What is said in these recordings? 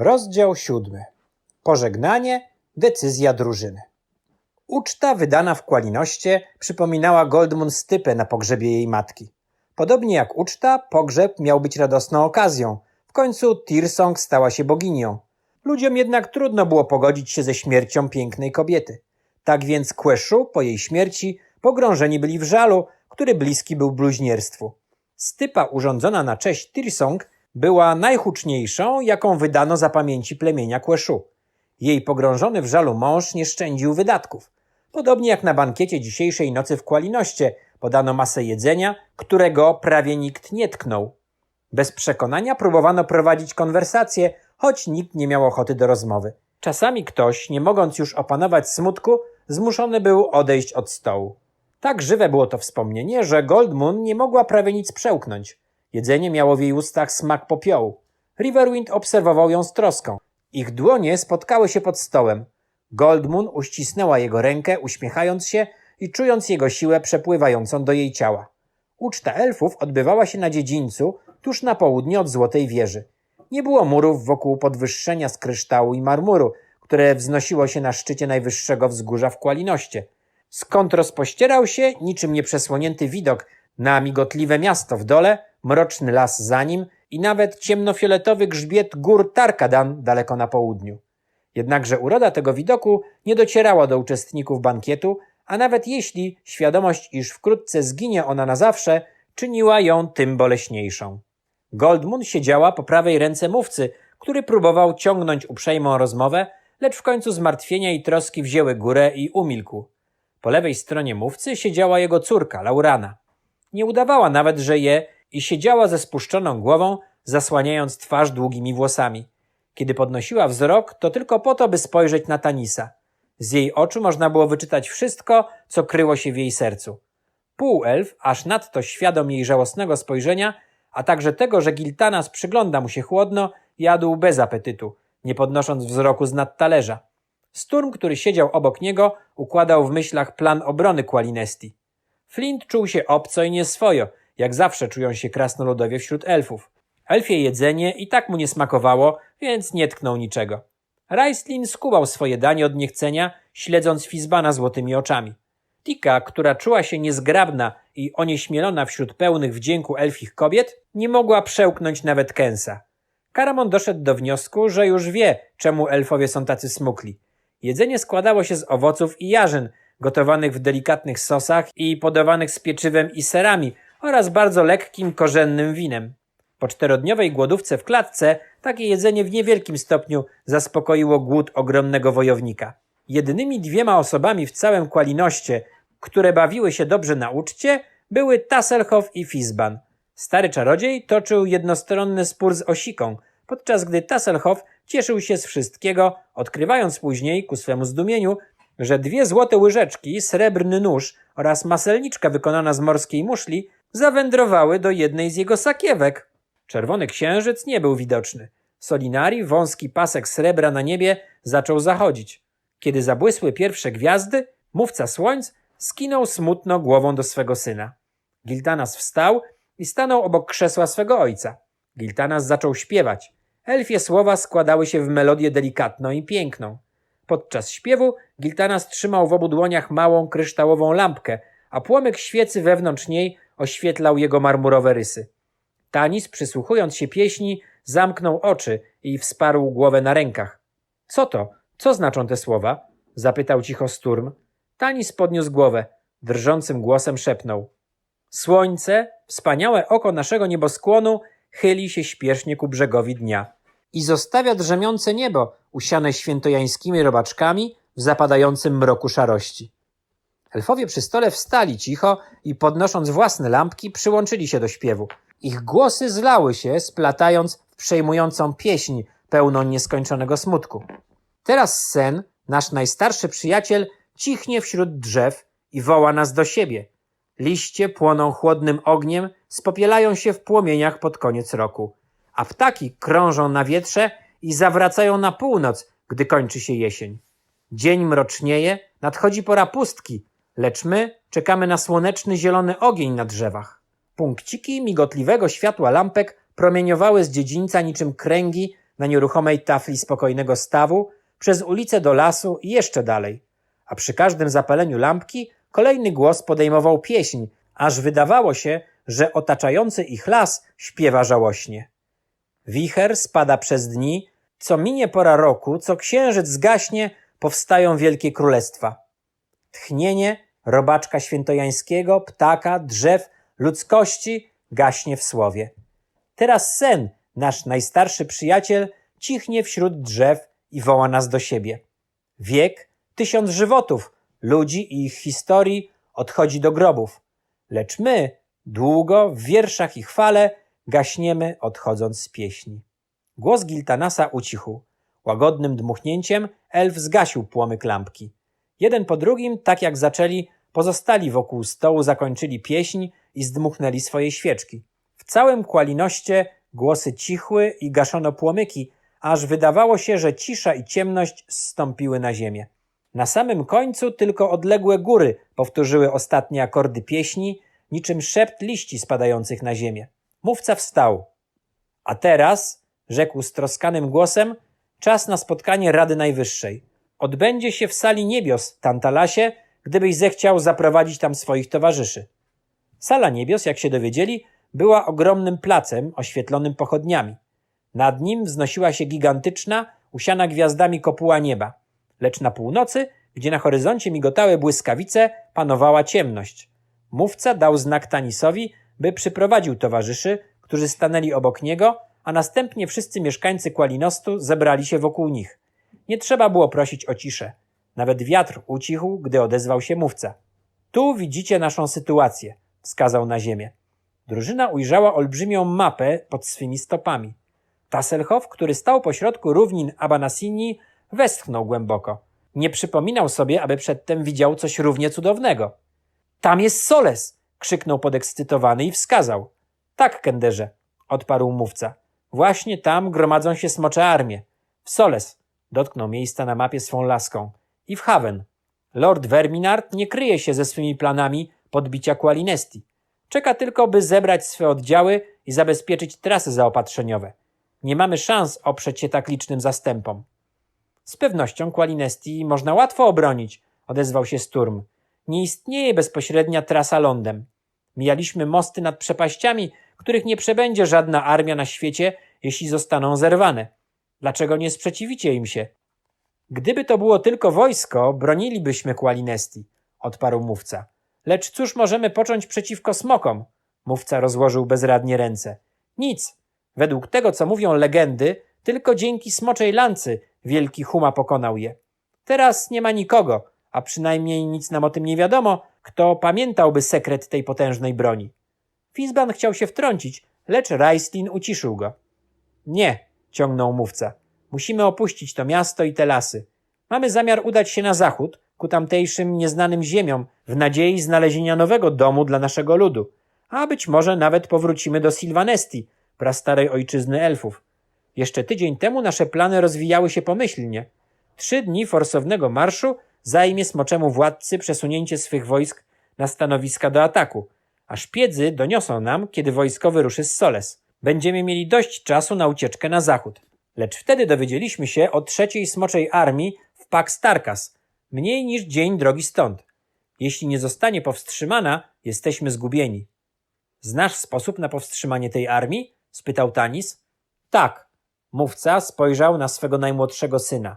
Rozdział siódmy. Pożegnanie, decyzja drużyny. Uczta wydana w Kwalinoście przypominała Goldmund stypę na pogrzebie jej matki. Podobnie jak uczta, pogrzeb miał być radosną okazją. W końcu Tirsong stała się boginią. Ludziom jednak trudno było pogodzić się ze śmiercią pięknej kobiety. Tak więc Queszu po jej śmierci pogrążeni byli w żalu, który bliski był bluźnierstwu. Stypa urządzona na cześć Tirsong była najhuczniejszą, jaką wydano za pamięci plemienia Queszu. Jej pogrążony w żalu mąż nie szczędził wydatków. Podobnie jak na bankiecie dzisiejszej nocy w Kwalinoście podano masę jedzenia, którego prawie nikt nie tknął. Bez przekonania próbowano prowadzić konwersację, choć nikt nie miał ochoty do rozmowy. Czasami ktoś, nie mogąc już opanować smutku, zmuszony był odejść od stołu. Tak żywe było to wspomnienie, że Goldmoon nie mogła prawie nic przełknąć. Jedzenie miało w jej ustach smak popiołu. Riverwind obserwował ją z troską. Ich dłonie spotkały się pod stołem. Goldmoon uścisnęła jego rękę, uśmiechając się i czując jego siłę przepływającą do jej ciała. Uczta elfów odbywała się na dziedzińcu, tuż na południe od Złotej Wieży. Nie było murów wokół podwyższenia z kryształu i marmuru, które wznosiło się na szczycie najwyższego wzgórza w Kwalinoście. Skąd rozpościerał się, niczym nieprzesłonięty widok na migotliwe miasto w dole, mroczny las za nim i nawet ciemnofioletowy grzbiet gór Tarkadan daleko na południu. Jednakże uroda tego widoku nie docierała do uczestników bankietu, a nawet jeśli świadomość, iż wkrótce zginie ona na zawsze, czyniła ją tym boleśniejszą. Goldmoon siedziała po prawej ręce mówcy, który próbował ciągnąć uprzejmą rozmowę, lecz w końcu zmartwienia i troski wzięły górę i umilkł. Po lewej stronie mówcy siedziała jego córka, Laurana. Nie udawała nawet, że je i siedziała ze spuszczoną głową, zasłaniając twarz długimi włosami. Kiedy podnosiła wzrok, to tylko po to, by spojrzeć na Tanisa. Z jej oczu można było wyczytać wszystko, co kryło się w jej sercu. Półelf, aż nadto świadom jej żałosnego spojrzenia, a także tego, że Giltanas przygląda mu się chłodno, jadł bez apetytu, nie podnosząc wzroku z nad talerza. Sturm, który siedział obok niego, układał w myślach plan obrony Qualinesti. Flint czuł się obco i nieswojo, jak zawsze czują się krasnoludowie wśród elfów. Elfie jedzenie i tak mu nie smakowało, więc nie tknął niczego. Raislin skubał swoje danie od niechcenia, śledząc Fizbana złotymi oczami. Tika, która czuła się niezgrabna i onieśmielona wśród pełnych wdzięku elfich kobiet, nie mogła przełknąć nawet Kensa. Karamon doszedł do wniosku, że już wie, czemu elfowie są tacy smukli. Jedzenie składało się z owoców i jarzyn, gotowanych w delikatnych sosach i podawanych z pieczywem i serami oraz bardzo lekkim, korzennym winem. Po czterodniowej głodówce w klatce takie jedzenie w niewielkim stopniu zaspokoiło głód ogromnego wojownika. Jedynymi dwiema osobami w całym Kwalinoście, które bawiły się dobrze na uczcie, były Tasselhoff i Fizban. Stary czarodziej toczył jednostronny spór z Osiką, podczas gdy Tasselhoff cieszył się z wszystkiego, odkrywając później, ku swemu zdumieniu, że dwie złote łyżeczki, srebrny nóż oraz maselniczka wykonana z morskiej muszli zawędrowały do jednej z jego sakiewek. Czerwony księżyc nie był widoczny. Solinari, wąski pasek srebra na niebie, zaczął zachodzić. Kiedy zabłysły pierwsze gwiazdy, mówca słońc skinął smutno głową do swego syna. Giltanas wstał i stanął obok krzesła swego ojca. Giltanas zaczął śpiewać. Elfie słowa składały się w melodię delikatną i piękną. Podczas śpiewu Giltanas trzymał w obu dłoniach małą kryształową lampkę, a płomyk świecy wewnątrz niej oświetlał jego marmurowe rysy. Tanis, przysłuchując się pieśni, zamknął oczy i wsparł głowę na rękach. Co to? Co znaczą te słowa? zapytał cicho Sturm. Tanis podniósł głowę. Drżącym głosem szepnął. Słońce, wspaniałe oko naszego nieboskłonu, chyli się śpiesznie ku brzegowi dnia i zostawia drzemiące niebo, usiane świętojańskimi robaczkami w zapadającym mroku szarości. Elfowie przy stole wstali cicho i podnosząc własne lampki przyłączyli się do śpiewu. Ich głosy zlały się, splatając w przejmującą pieśń pełną nieskończonego smutku. Teraz sen, nasz najstarszy przyjaciel, cichnie wśród drzew i woła nas do siebie. Liście płoną chłodnym ogniem, spopielają się w płomieniach pod koniec roku, a ptaki krążą na wietrze i zawracają na północ, gdy kończy się jesień. Dzień mrocznieje, nadchodzi pora pustki, lecz my czekamy na słoneczny zielony ogień na drzewach. Punkciki migotliwego światła lampek promieniowały z dziedzińca niczym kręgi na nieruchomej tafli spokojnego stawu, przez ulicę do lasu i jeszcze dalej. A przy każdym zapaleniu lampki kolejny głos podejmował pieśń, aż wydawało się, że otaczający ich las śpiewa żałośnie. Wicher spada przez dni, co minie pora roku, co księżyc zgaśnie, powstają wielkie królestwa. Tchnienie robaczka świętojańskiego, ptaka, drzew, ludzkości gaśnie w słowie. Teraz sen, nasz najstarszy przyjaciel, cichnie wśród drzew i woła nas do siebie. Wiek, tysiąc żywotów, ludzi i ich historii odchodzi do grobów. Lecz my, długo, w wierszach i chwale, gaśniemy odchodząc z pieśni. Głos Giltanasa ucichł. Łagodnym dmuchnięciem elf zgasił płomyk lampki. Jeden po drugim, tak jak zaczęli, pozostali wokół stołu zakończyli pieśń i zdmuchnęli swoje świeczki. W całym kłalinoście głosy cichły i gaszono płomyki, aż wydawało się, że cisza i ciemność zstąpiły na ziemię. Na samym końcu tylko odległe góry powtórzyły ostatnie akordy pieśni, niczym szept liści spadających na ziemię. Mówca wstał. A teraz, rzekł stroskanym głosem, czas na spotkanie Rady Najwyższej. Odbędzie się w sali niebios, Tantalasie, gdybyś zechciał zaprowadzić tam swoich towarzyszy. Sala niebios, jak się dowiedzieli, była ogromnym placem oświetlonym pochodniami. Nad nim wznosiła się gigantyczna, usiana gwiazdami kopuła nieba. Lecz na północy, gdzie na horyzoncie migotały błyskawice, panowała ciemność. Mówca dał znak Tanisowi, by przyprowadził towarzyszy, którzy stanęli obok niego, a następnie wszyscy mieszkańcy Qualinostu zebrali się wokół nich. Nie trzeba było prosić o ciszę. Nawet wiatr ucichł, gdy odezwał się mówca. Tu widzicie naszą sytuację, wskazał na ziemię. Drużyna ujrzała olbrzymią mapę pod swymi stopami. Tasselhoff, który stał pośrodku równin Abanasini, westchnął głęboko. Nie przypominał sobie, aby przedtem widział coś równie cudownego. Tam jest Soles! krzyknął podekscytowany i wskazał. Tak, Kenderze, odparł mówca. Właśnie tam gromadzą się smocze armie. W Soles, dotknął miejsca na mapie swą laską. I w Haven. Lord Verminard nie kryje się ze swymi planami podbicia Qualinesti. Czeka tylko, by zebrać swe oddziały i zabezpieczyć trasy zaopatrzeniowe. Nie mamy szans oprzeć się tak licznym zastępom. Z pewnością Qualinesti można łatwo obronić, odezwał się Sturm. Nie istnieje bezpośrednia trasa lądem. Mijaliśmy mosty nad przepaściami, których nie przebędzie żadna armia na świecie, jeśli zostaną zerwane. Dlaczego nie sprzeciwicie im się? Gdyby to było tylko wojsko, bronilibyśmy Qualinesti, odparł mówca. Lecz cóż możemy począć przeciwko smokom? Mówca rozłożył bezradnie ręce. Nic. Według tego, co mówią legendy, tylko dzięki smoczej lancy wielki Huma pokonał je. Teraz nie ma nikogo, a przynajmniej nic nam o tym nie wiadomo, kto pamiętałby sekret tej potężnej broni. Fizban chciał się wtrącić, lecz Raislin uciszył go. Nie, ciągnął mówca. Musimy opuścić to miasto i te lasy. Mamy zamiar udać się na zachód, ku tamtejszym nieznanym ziemiom, w nadziei znalezienia nowego domu dla naszego ludu. A być może nawet powrócimy do Silvanesti, prastarej ojczyzny elfów. Jeszcze tydzień temu nasze plany rozwijały się pomyślnie. Trzy dni forsownego marszu zajmie smoczemu władcy przesunięcie swych wojsk na stanowiska do ataku, a szpiedzy doniosą nam, kiedy wojsko wyruszy z Soles. Będziemy mieli dość czasu na ucieczkę na zachód. Lecz wtedy dowiedzieliśmy się o trzeciej smoczej armii w Pax Tarkas, mniej niż dzień drogi stąd. Jeśli nie zostanie powstrzymana, jesteśmy zgubieni. Znasz sposób na powstrzymanie tej armii? spytał Tanis. Tak. Mówca spojrzał na swego najmłodszego syna.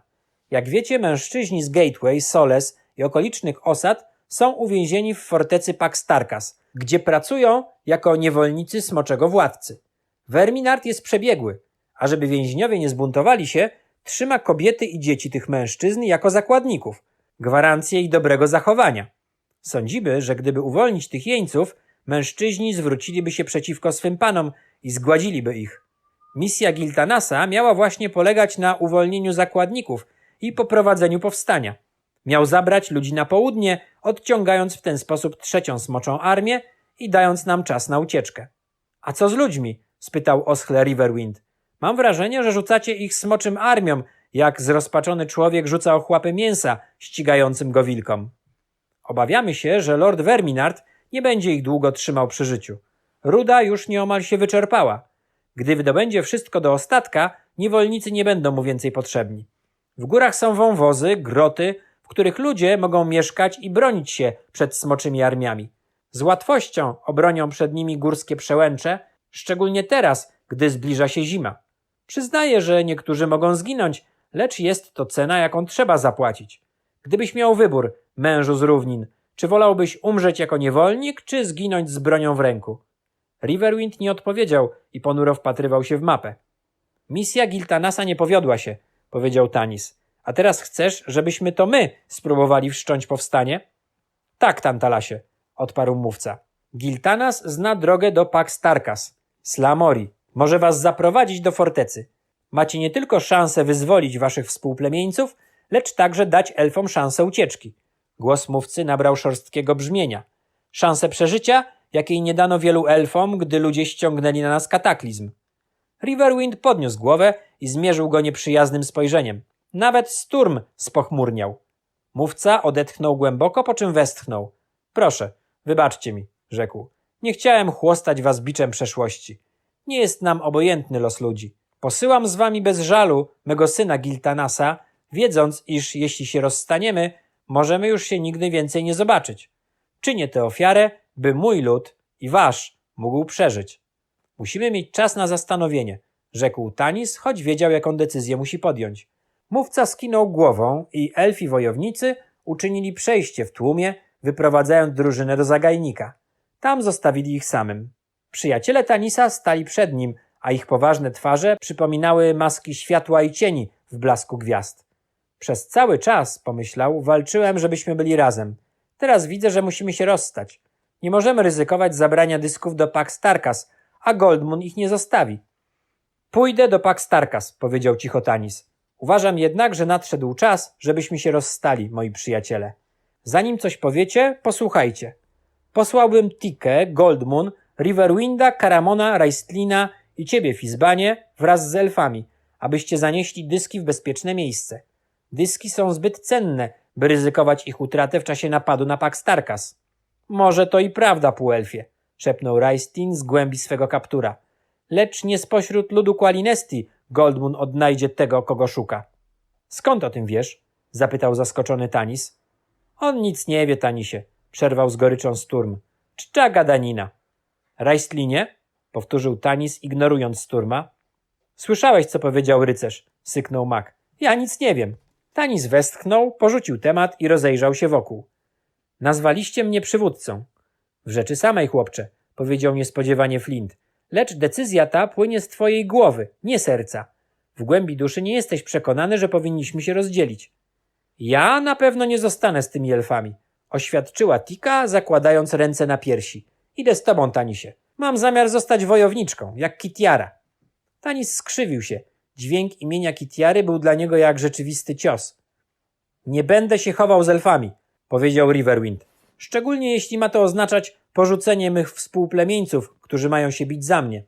Jak wiecie, mężczyźni z Gateway, Soles i okolicznych osad są uwięzieni w fortecy Pax Tarkas, gdzie pracują jako niewolnicy smoczego władcy. Verminard jest przebiegły, a żeby więźniowie nie zbuntowali się, trzyma kobiety i dzieci tych mężczyzn jako zakładników, gwarancję ich dobrego zachowania. Sądzimy, że gdyby uwolnić tych jeńców, mężczyźni zwróciliby się przeciwko swym panom i zgładziliby ich. Misja Giltanasa miała właśnie polegać na uwolnieniu zakładników i poprowadzeniu powstania. Miał zabrać ludzi na południe, odciągając w ten sposób trzecią smoczą armię i dając nam czas na ucieczkę. A co z ludźmi? Spytał Oschle Riverwind. Mam wrażenie, że rzucacie ich smoczym armiom, jak zrozpaczony człowiek rzuca ochłapy mięsa ścigającym go wilkom. Obawiamy się, że lord Verminard nie będzie ich długo trzymał przy życiu. Ruda już nieomal się wyczerpała. Gdy wydobędzie wszystko do ostatka, niewolnicy nie będą mu więcej potrzebni. W górach są wąwozy, groty, w których ludzie mogą mieszkać i bronić się przed smoczymi armiami. Z łatwością obronią przed nimi górskie przełęcze, szczególnie teraz, gdy zbliża się zima. Przyznaję, że niektórzy mogą zginąć, lecz jest to cena, jaką trzeba zapłacić. Gdybyś miał wybór, mężu z równin, czy wolałbyś umrzeć jako niewolnik, czy zginąć z bronią w ręku? Riverwind nie odpowiedział i ponuro wpatrywał się w mapę. Misja Giltanasa nie powiodła się, powiedział Tanis. A teraz chcesz, żebyśmy to my spróbowali wszcząć powstanie? Tak, Tantalasie, odparł mówca. Giltanas zna drogę do Pax Tarkas, Slamori. Może was zaprowadzić do fortecy. Macie nie tylko szansę wyzwolić waszych współplemieńców, lecz także dać elfom szansę ucieczki. Głos mówcy nabrał szorstkiego brzmienia. Szansę przeżycia, jakiej nie dano wielu elfom, gdy ludzie ściągnęli na nas kataklizm. Riverwind podniósł głowę i zmierzył go nieprzyjaznym spojrzeniem. Nawet Sturm spochmurniał. Mówca odetchnął głęboko, po czym westchnął. Proszę, wybaczcie mi, rzekł. Nie chciałem chłostać was biczem przeszłości. Nie jest nam obojętny los ludzi. Posyłam z wami bez żalu mego syna Giltanasa, wiedząc, iż jeśli się rozstaniemy, możemy już się nigdy więcej nie zobaczyć. Czynię tę ofiarę, by mój lud i wasz mógł przeżyć. Musimy mieć czas na zastanowienie, rzekł Tanis, choć wiedział, jaką decyzję musi podjąć. Mówca skinął głową i elfi wojownicy uczynili przejście w tłumie, wyprowadzając drużynę do zagajnika. Tam zostawili ich samym. Przyjaciele Tanisa stali przed nim, a ich poważne twarze przypominały maski światła i cieni w blasku gwiazd. Przez cały czas, pomyślał, walczyłem, żebyśmy byli razem. Teraz widzę, że musimy się rozstać. Nie możemy ryzykować zabrania dysków do Pax Tarkas, a Goldmoon ich nie zostawi. Pójdę do Pax Tarkas, powiedział cicho Tanis. Uważam jednak, że nadszedł czas, żebyśmy się rozstali, moi przyjaciele. Zanim coś powiecie, posłuchajcie. Posłałbym Tikę, Goldmoon, Riverwinda, Karamona, Raistlina i ciebie, Fizbanie, wraz z elfami, abyście zanieśli dyski w bezpieczne miejsce. Dyski są zbyt cenne, by ryzykować ich utratę w czasie napadu na Pax Tarkas. Może to i prawda, półelfie, szepnął Raistlin z głębi swego kaptura. Lecz nie spośród ludu Qualinesti Goldmoon odnajdzie tego, kogo szuka. Skąd o tym wiesz? zapytał zaskoczony Tanis. On nic nie wie, Tanisie, przerwał z goryczą Sturm. Czcza gadanina. Rajstlinie? powtórzył Tanis, ignorując Sturma. Słyszałeś, co powiedział rycerz, syknął Mak. Ja nic nie wiem. Tanis westchnął, porzucił temat i rozejrzał się wokół. Nazwaliście mnie przywódcą. W rzeczy samej, chłopcze, powiedział niespodziewanie Flint. Lecz decyzja ta płynie z twojej głowy, nie serca. W głębi duszy nie jesteś przekonany, że powinniśmy się rozdzielić. Ja na pewno nie zostanę z tymi elfami, oświadczyła Tika, zakładając ręce na piersi. Idę z tobą, Tanisie. Mam zamiar zostać wojowniczką, jak Kitiara. Tanis skrzywił się. Dźwięk imienia Kitiary był dla niego jak rzeczywisty cios. Nie będę się chował z elfami, powiedział Riverwind. Szczególnie jeśli ma to oznaczać porzucenie mych współplemieńców, którzy mają się bić za mnie.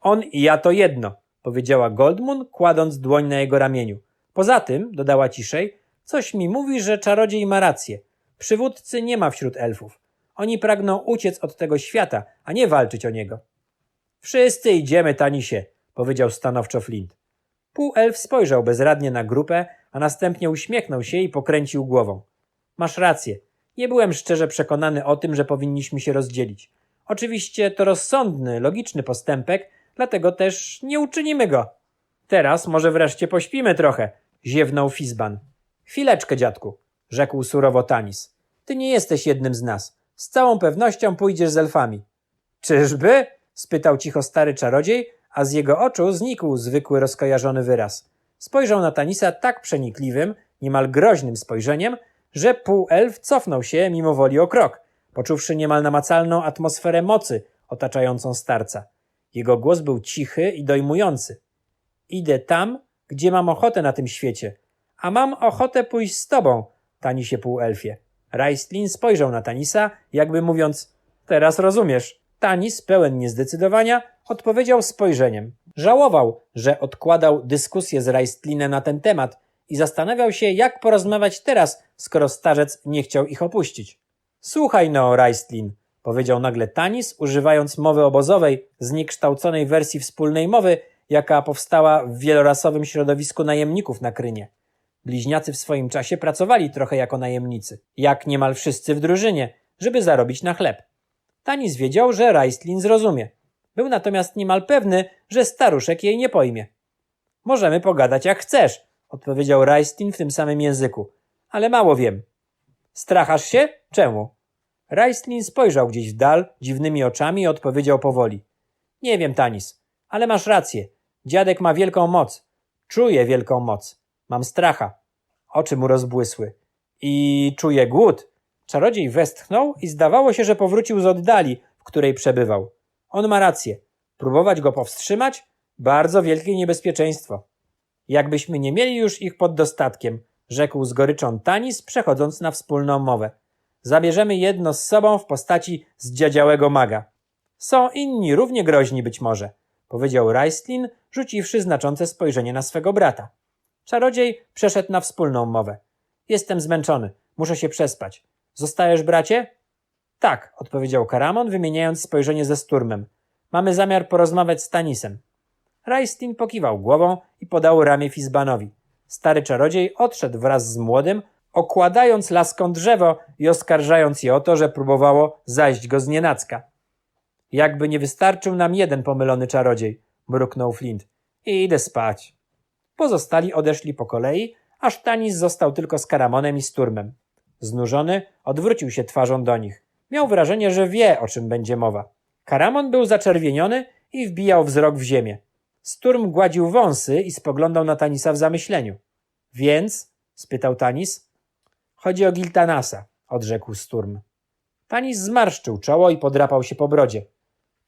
On i ja to jedno, powiedziała Goldmoon, kładąc dłoń na jego ramieniu. Poza tym, dodała ciszej, coś mi mówi, że czarodziej ma rację. Przywódcy nie ma wśród elfów. Oni pragną uciec od tego świata, a nie walczyć o niego. Wszyscy idziemy, Tanisie, powiedział stanowczo Flint. Półelf spojrzał bezradnie na grupę, a następnie uśmiechnął się i pokręcił głową. Masz rację. Nie byłem szczerze przekonany o tym, że powinniśmy się rozdzielić. Oczywiście to rozsądny, logiczny postępek, dlatego też nie uczynimy go. Teraz może wreszcie pośpimy trochę, ziewnął Fizban. Chwileczkę, dziadku, rzekł surowo Tanis. Ty nie jesteś jednym z nas. Z całą pewnością pójdziesz z elfami. Czyżby? spytał cicho stary czarodziej, a z jego oczu znikł zwykły rozkojarzony wyraz. Spojrzał na Tanisa tak przenikliwym, niemal groźnym spojrzeniem, że półelf cofnął się mimo woli o krok, poczuwszy niemal namacalną atmosferę mocy otaczającą starca. Jego głos był cichy i dojmujący. Idę tam, gdzie mam ochotę na tym świecie, a mam ochotę pójść z tobą, Tanisie półelfie. Raistlin spojrzał na Tanisa, jakby mówiąc, teraz rozumiesz. Tanis, pełen niezdecydowania, odpowiedział spojrzeniem. Żałował, że odkładał dyskusję z Raistlinem na ten temat i zastanawiał się, jak porozmawiać teraz, skoro starzec nie chciał ich opuścić. Słuchaj no, Raistlin, powiedział nagle Tanis, używając mowy obozowej, zniekształconej wersji wspólnej mowy, jaka powstała w wielorasowym środowisku najemników na Krynie. Bliźniacy w swoim czasie pracowali trochę jako najemnicy, jak niemal wszyscy w drużynie, żeby zarobić na chleb. Tanis wiedział, że Raistlin zrozumie. Był natomiast niemal pewny, że staruszek jej nie pojmie. Możemy pogadać jak chcesz, odpowiedział Raistlin w tym samym języku, ale mało wiem. Strachasz się? Czemu? Raistlin spojrzał gdzieś w dal dziwnymi oczami i odpowiedział powoli. Nie wiem, Tanis, ale masz rację. Dziadek ma wielką moc. Czuję wielką moc. Mam stracha. Oczy mu rozbłysły. I czuję głód. Czarodziej westchnął i zdawało się, że powrócił z oddali, w której przebywał. On ma rację. Próbować go powstrzymać? Bardzo wielkie niebezpieczeństwo. Jakbyśmy nie mieli już ich pod dostatkiem, rzekł z goryczą Tanis, przechodząc na wspólną mowę. Zabierzemy jedno z sobą w postaci zdziadziałego maga. Są inni równie groźni być może, powiedział Raistlin, rzuciwszy znaczące spojrzenie na swego brata. Czarodziej przeszedł na wspólną mowę. Jestem zmęczony, muszę się przespać. Zostajesz, bracie? Tak, odpowiedział Karamon, wymieniając spojrzenie ze Sturmem. Mamy zamiar porozmawiać z Tanisem. Raistlin pokiwał głową i podał ramię Fizbanowi. Stary czarodziej odszedł wraz z młodym, okładając laską drzewo i oskarżając je o to, że próbowało zajść go z nienacka. Jakby nie wystarczył nam jeden pomylony czarodziej, mruknął Flint. I idę spać. Pozostali odeszli po kolei, aż Tanis został tylko z Karamonem i Sturmem. Znużony, odwrócił się twarzą do nich. Miał wrażenie, że wie, o czym będzie mowa. Karamon był zaczerwieniony i wbijał wzrok w ziemię. Sturm gładził wąsy i spoglądał na Tanisa w zamyśleniu. Więc? spytał Tanis. Chodzi o Giltanasa, odrzekł Sturm. Tanis zmarszczył czoło i podrapał się po brodzie.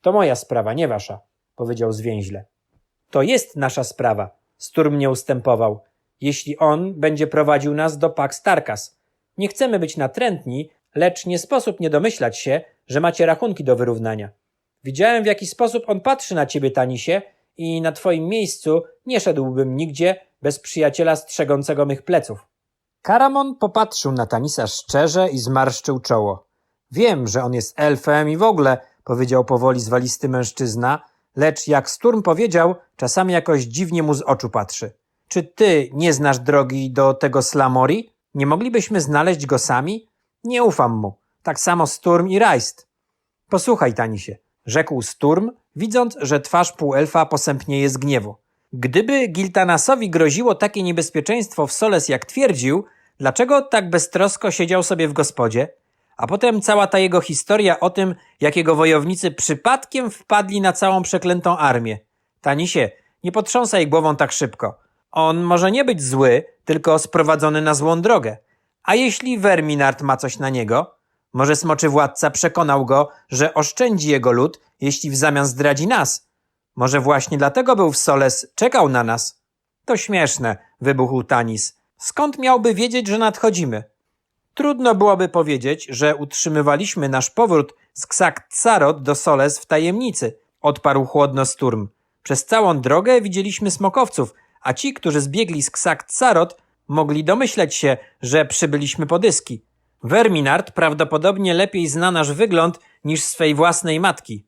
To moja sprawa, nie wasza, powiedział zwięźle. To jest nasza sprawa, Sturm nie ustępował. Jeśli on będzie prowadził nas do Pax Tarkas. Nie chcemy być natrętni, lecz nie sposób nie domyślać się, że macie rachunki do wyrównania. Widziałem, w jaki sposób on patrzy na ciebie, Tanisie, i na twoim miejscu nie szedłbym nigdzie bez przyjaciela strzegącego mych pleców. Karamon popatrzył na Tanisa szczerze i zmarszczył czoło. Wiem, że on jest elfem i w ogóle, powiedział powoli zwalisty mężczyzna, lecz jak Sturm powiedział, czasami jakoś dziwnie mu z oczu patrzy. Czy ty nie znasz drogi do tego Slamori? Nie moglibyśmy znaleźć go sami? Nie ufam mu. Tak samo Sturm i Rajst. Posłuchaj, Tanisie, rzekł Sturm, widząc, że twarz półelfa posępnieje z gniewu. Gdyby Giltanasowi groziło takie niebezpieczeństwo w Soles, jak twierdził, dlaczego tak beztrosko siedział sobie w gospodzie? A potem cała ta jego historia o tym, jak jego wojownicy przypadkiem wpadli na całą przeklętą armię. Tanisie, nie potrząsaj głową tak szybko. On może nie być zły, tylko sprowadzony na złą drogę. A jeśli Verminard ma coś na niego? Może smoczy władca przekonał go, że oszczędzi jego lud, jeśli w zamian zdradzi nas. Może właśnie dlatego był w Soles, czekał na nas. To śmieszne, wybuchł Tanis. Skąd miałby wiedzieć, że nadchodzimy? Trudno byłoby powiedzieć, że utrzymywaliśmy nasz powrót z Ksakt-Sarot do Soles w tajemnicy, odparł chłodno Sturm. Przez całą drogę widzieliśmy smokowców, a ci, którzy zbiegli z Ksakt-Sarot, mogli domyśleć się, że przybyliśmy po dyski. Verminard prawdopodobnie lepiej zna nasz wygląd niż swej własnej matki.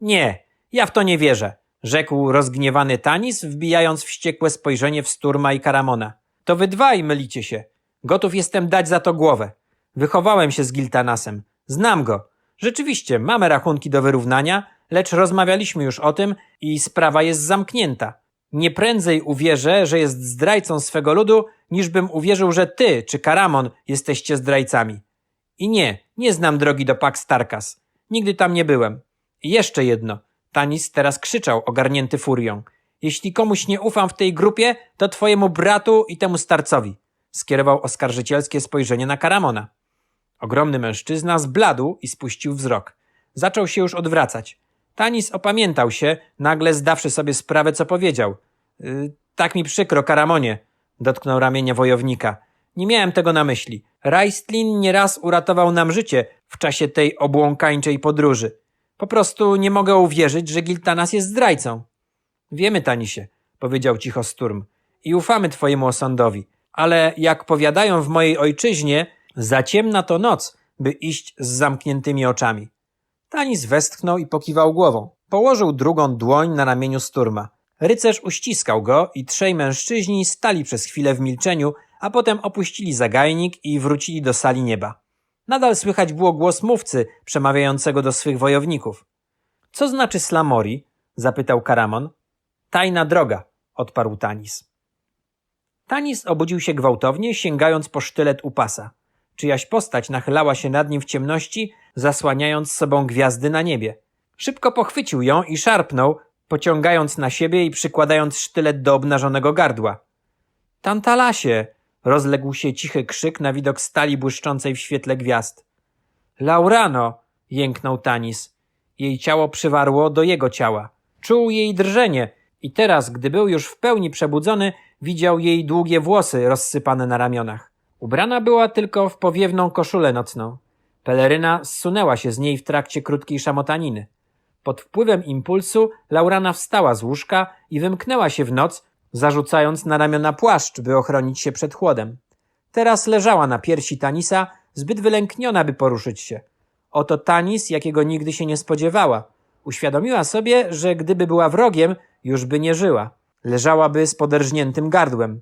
Nie, ja w to nie wierzę, rzekł rozgniewany Tanis, wbijając wściekłe spojrzenie w Sturma i Karamona. To wy dwaj mylicie się. Gotów jestem dać za to głowę. Wychowałem się z Giltanasem. Znam go. Rzeczywiście, mamy rachunki do wyrównania, lecz rozmawialiśmy już o tym i sprawa jest zamknięta. Nie prędzej uwierzę, że jest zdrajcą swego ludu, niż bym uwierzył, że ty czy Karamon jesteście zdrajcami. I nie, nie znam drogi do Pax Tarkas. Nigdy tam nie byłem. I jeszcze jedno. Tanis teraz krzyczał, ogarnięty furią. Jeśli komuś nie ufam w tej grupie, to twojemu bratu i temu starcowi. Skierował oskarżycielskie spojrzenie na Karamona. Ogromny mężczyzna zbladł i spuścił wzrok. Zaczął się już odwracać. Tanis opamiętał się, nagle zdawszy sobie sprawę, co powiedział. Yy, tak mi przykro, Karamonie, dotknął ramienia wojownika. Nie miałem tego na myśli. Raistlin nieraz uratował nam życie w czasie tej obłąkańczej podróży. Po prostu nie mogę uwierzyć, że Giltanas jest zdrajcą. Wiemy, Tanisie, powiedział cicho Sturm, i ufamy twojemu osądowi. Ale jak powiadają w mojej ojczyźnie, za ciemna to noc, by iść z zamkniętymi oczami. Tanis westchnął i pokiwał głową. Położył drugą dłoń na ramieniu Sturma. Rycerz uściskał go i trzej mężczyźni stali przez chwilę w milczeniu, a potem opuścili zagajnik i wrócili do sali nieba. Nadal słychać było głos mówcy przemawiającego do swych wojowników. Co znaczy Slamori? zapytał Karamon. Tajna droga, odparł Tanis. Tanis obudził się gwałtownie, sięgając po sztylet u pasa. Czyjaś postać nachylała się nad nim w ciemności, zasłaniając sobą gwiazdy na niebie. Szybko pochwycił ją i szarpnął, pociągając na siebie i przykładając sztylet do obnażonego gardła. Tantalasie! rozległ się cichy krzyk na widok stali błyszczącej w świetle gwiazd. Laurano! jęknął Tanis. Jej ciało przywarło do jego ciała. Czuł jej drżenie i teraz, gdy był już w pełni przebudzony, widział jej długie włosy rozsypane na ramionach. Ubrana była tylko w powiewną koszulę nocną. Peleryna zsunęła się z niej w trakcie krótkiej szamotaniny. Pod wpływem impulsu Laurana wstała z łóżka i wymknęła się w noc, zarzucając na ramiona płaszcz, by ochronić się przed chłodem. Teraz leżała na piersi Tanisa, zbyt wylękniona, by poruszyć się. Oto Tanis, jakiego nigdy się nie spodziewała. Uświadomiła sobie, że gdyby była wrogiem, już by nie żyła. Leżałaby z poderżniętym gardłem.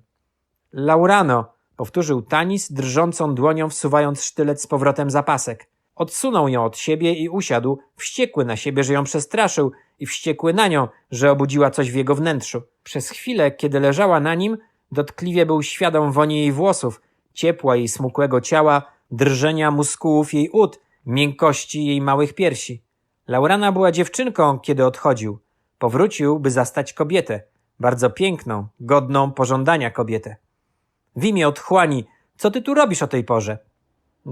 Laurano, powtórzył Tanis, drżącą dłonią wsuwając sztylet z powrotem za pasek. Odsunął ją od siebie i usiadł, wściekły na siebie, że ją przestraszył i wściekły na nią, że obudziła coś w jego wnętrzu. Przez chwilę, kiedy leżała na nim, dotkliwie był świadom woni jej włosów, ciepła jej smukłego ciała, drżenia muskułów jej ud, miękkości jej małych piersi. Laurana była dziewczynką, kiedy odchodził. Powrócił, by zastać kobietę, bardzo piękną, godną pożądania kobietę. W imię otchłani, co ty tu robisz o tej porze?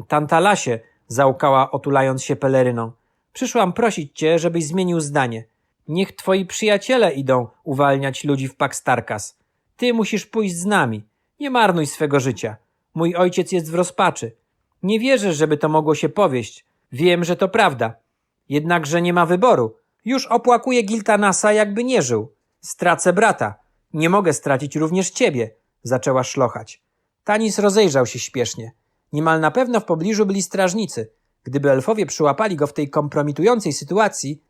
Tantalasie, załkała otulając się peleryną. Przyszłam prosić cię, żebyś zmienił zdanie. Niech twoi przyjaciele idą uwalniać ludzi w Pakstarkas. Ty musisz pójść z nami. Nie marnuj swego życia. Mój ojciec jest w rozpaczy. Nie wierzę, żeby to mogło się powieść. Wiem, że to prawda. Jednakże nie ma wyboru. Już opłakuje Giltanasa, jakby nie żył. Stracę brata. Nie mogę stracić również ciebie, zaczęła szlochać. Tanis rozejrzał się śpiesznie. Niemal na pewno w pobliżu byli strażnicy. Gdyby elfowie przyłapali go w tej kompromitującej sytuacji.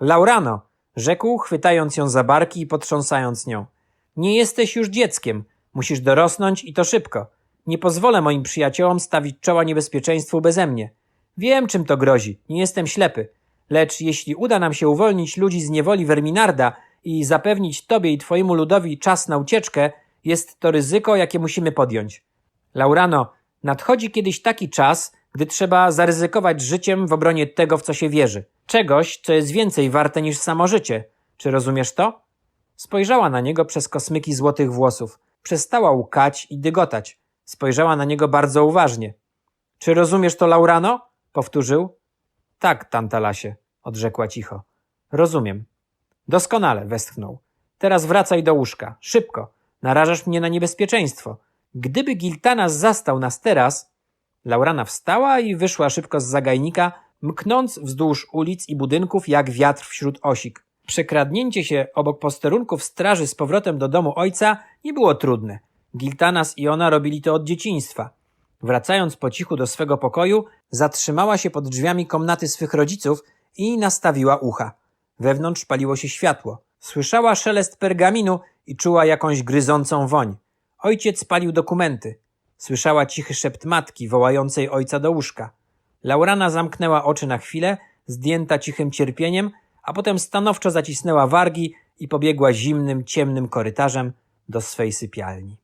Laurano, rzekł, chwytając ją za barki i potrząsając nią. Nie jesteś już dzieckiem. Musisz dorosnąć i to szybko. Nie pozwolę moim przyjaciołom stawić czoła niebezpieczeństwu beze mnie. Wiem, czym to grozi. Nie jestem ślepy. Lecz jeśli uda nam się uwolnić ludzi z niewoli Verminarda i zapewnić tobie i twojemu ludowi czas na ucieczkę, jest to ryzyko, jakie musimy podjąć. Laurano, nadchodzi kiedyś taki czas, gdy trzeba zaryzykować życiem w obronie tego, w co się wierzy. Czegoś, co jest więcej warte niż samo życie. Czy rozumiesz to? Spojrzała na niego przez kosmyki złotych włosów. Przestała łkać i dygotać. Spojrzała na niego bardzo uważnie. Czy rozumiesz to, Laurano? Powtórzył. Tak, Tantalasie, odrzekła cicho. Rozumiem. Doskonale, westchnął. Teraz wracaj do łóżka. Szybko. Narażasz mnie na niebezpieczeństwo. Gdyby Giltanas zastał nas teraz... Laurana wstała i wyszła szybko z zagajnika, mknąc wzdłuż ulic i budynków jak wiatr wśród osik. Przekradnięcie się obok posterunków straży z powrotem do domu ojca nie było trudne. Giltanas i ona robili to od dzieciństwa. Wracając po cichu do swego pokoju, zatrzymała się pod drzwiami komnaty swych rodziców i nastawiła ucha. Wewnątrz paliło się światło. Słyszała szelest pergaminu i czuła jakąś gryzącą woń. Ojciec palił dokumenty. Słyszała cichy szept matki wołającej ojca do łóżka. Laurana zamknęła oczy na chwilę, zdjęta cichym cierpieniem, a potem stanowczo zacisnęła wargi i pobiegła zimnym, ciemnym korytarzem do swej sypialni.